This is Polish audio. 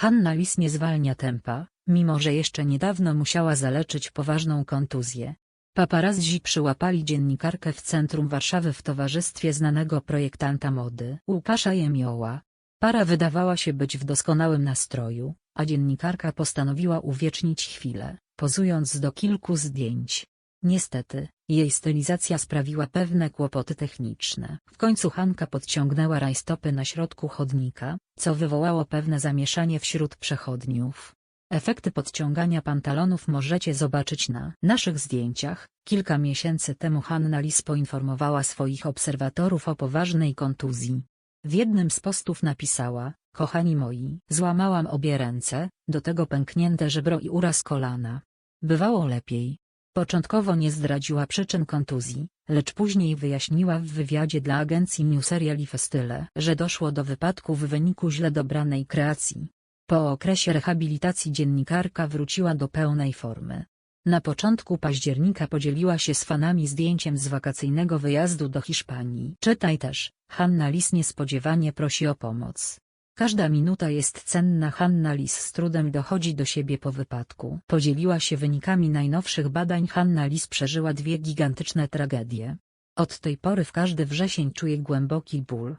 Hanna Lis nie zwalnia tempa, mimo że jeszcze niedawno musiała zaleczyć poważną kontuzję. Paparazzi przyłapali dziennikarkę w centrum Warszawy w towarzystwie znanego projektanta mody Łukasza Jemioła. Para wydawała się być w doskonałym nastroju, a dziennikarka postanowiła uwiecznić chwilę, pozując do kilku zdjęć. Niestety, jej stylizacja sprawiła pewne kłopoty techniczne. W końcu Hanka podciągnęła rajstopy na środku chodnika, co wywołało pewne zamieszanie wśród przechodniów. Efekty podciągania pantalonów możecie zobaczyć na naszych zdjęciach. Kilka miesięcy temu Hanna Lis poinformowała swoich obserwatorów o poważnej kontuzji. W jednym z postów napisała, kochani moi, złamałam obie ręce, do tego pęknięte żebro i uraz kolana. Bywało lepiej. Początkowo nie zdradziła przyczyn kontuzji, lecz później wyjaśniła w wywiadzie dla agencji Newserial i Festyle, że doszło do wypadku w wyniku źle dobranej kreacji. Po okresie rehabilitacji dziennikarka wróciła do pełnej formy. Na początku października podzieliła się z fanami zdjęciem z wakacyjnego wyjazdu do Hiszpanii. Czytaj też, Hanna Lis niespodziewanie prosi o pomoc. Każda minuta jest cenna Hanna Lis z trudem dochodzi do siebie po wypadku. Podzieliła się wynikami najnowszych badań Hanna Lis przeżyła dwie gigantyczne tragedie. Od tej pory w każdy wrzesień czuje głęboki ból,